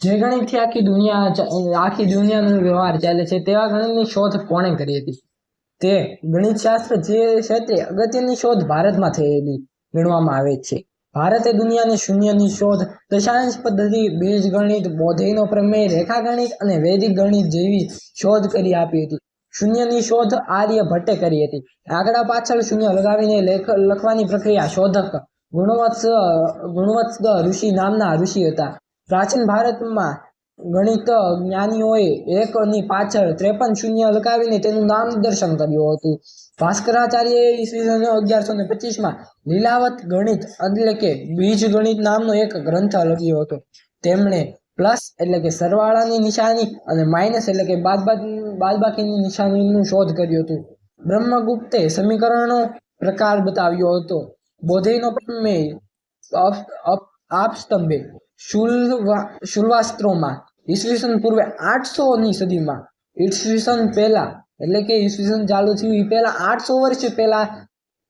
જે ગણિતથી આખી દુનિયા આખી દુનિયાનો વ્યવહાર ચાલે છે, તેવા ગણિતની શોધ કોણે કરી હતી? તે ગણિતશાસ્ત્ર જે ક્ષેત્રે અગત્યની શોધ ભારતમાં થયેલી ગણવામાં આવે છે. ભારતે દુનિયાને શૂન્યની શોધ, દશાંશ પદ્ધતિ બીજગણિત બોધેયનો પ્રમેય, રેખા ગણિત અને વૈદિક ગણિત જેવી શોધ કરી આપી હતી. શૂન્યની શોધ આર્ય ભટ્ટે કરી હતી. આગળ પાછળ શૂન્ય લગાવીને લેખ, લખવાની પ્રક્રિયા શોધક ગુણવત્સ ગુણવત્સ ઋષિ નામના ઋષિ હતા. પ્રાચીન ભારતમાં ગણિત જ્ઞાનીઓએ એકની પાછળ ત્રેપન શૂન્ય લગાવીને તેનું નામ દર્શન કર્યું હતું. ભાસ્કરાચાર્યએ ઈસવીસન અગિયારસો ને પચીસમાં લીલાવત ગણિત એટલે કે બીજ ગણિત નામનો એક ગ્રંથ લખ્યો હતો. તેમણે પ્લસ એટલે કે સરવાળાની નિશાની અને માઇનસ એટલે કે બાદબાકીની નિશાનીનું શોધ કર્યું હતું. બ્રહ્મગુપ્તે સમીકરણનો પ્રકાર બતાવ્યો હતો. બોધેયનો પ્રમેય આપસ્તંભે શુલ્વા, શુલ્વાસ્ત્રોમાં, ઈસવીસન પૂર્વે આઠસોની સદીમાં, ઈસવીસન પહેલાં, એટલે કે ઈસવીસન ચાલુ થયું એ પહેલાં આઠસો વર્ષ પહેલાં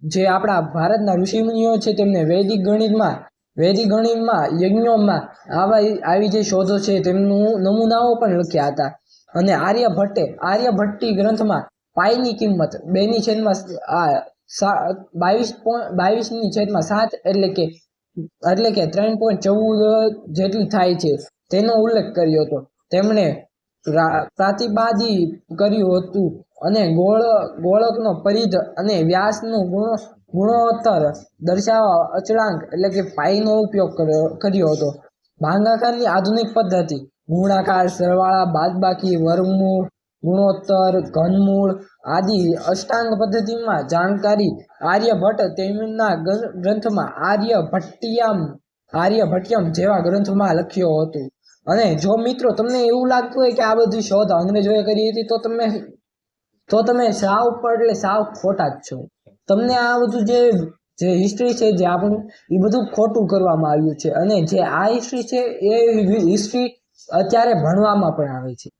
જે આપણા ભારતના ઋષિમુનિઓ છે તેમને વૈદિક ગણિતમાં વૈદિક ગણિતમાં, યજ્ઞોમાં આવા આવી જે શોધો છે તેમનું નમૂનાઓ પણ લખ્યા હતા. અને આર્યભટ્ટે આર્યભટ્ટી ગ્રંથમાં પાઈની કિંમત બેની છેદમાં આ બાવીસ પોઈન્ટ બાવીસની છેદમાં સાત એટલે કે એટલે કે ત્રણ પોઈન્ટ ચૌદ જેટલી થાય છે, તેનો ઉલ્લેખ કર્યો હતો. તેમણે પ્રતિપાદી કર્યું હતું અને ગોળ, ગોળકનો પરિધ અને વ્યાસનું ગુણો, ગુણોત્તર દર્શાવવા અચળાંક એટલે કે પાઈનો ઉપયોગ કર્યો કર્યો હતો. ભાંગાકારની આધુનિક પદ્ધતિ, ગુણાકાર સરવાળા, બાદબાકી વર્ગમૂળ ગુણોત્તર, ઘનમૂળ આદિ અષ્ટાંગ પદ્ધતિમાં જાણકારી આર્યભટ્ટ તેમના ગ્રંથમાં આર્યભટ્ટિયમ, આર્યભટ્ટ્યમ જેવા ગ્રંથમાં લખ્યો હતો. અને જો મિત્રો તમને એવું લાગતું હોય કે આ બધી શોધ અંગ્રેજોએ કરી હતી, તો તમે તો તમે સાવ પર, એટલે સાવ ખોટા જ છો. તમને આ બધું જે જે હિસ્ટ્રી છે, જે આપણું, એ બધું ખોટું કરવામાં આવ્યું છે. અને જે આ હિસ્ટ્રી છે, એ હિસ્ટ્રી અત્યારે ભણવામાં પણ આવે છે.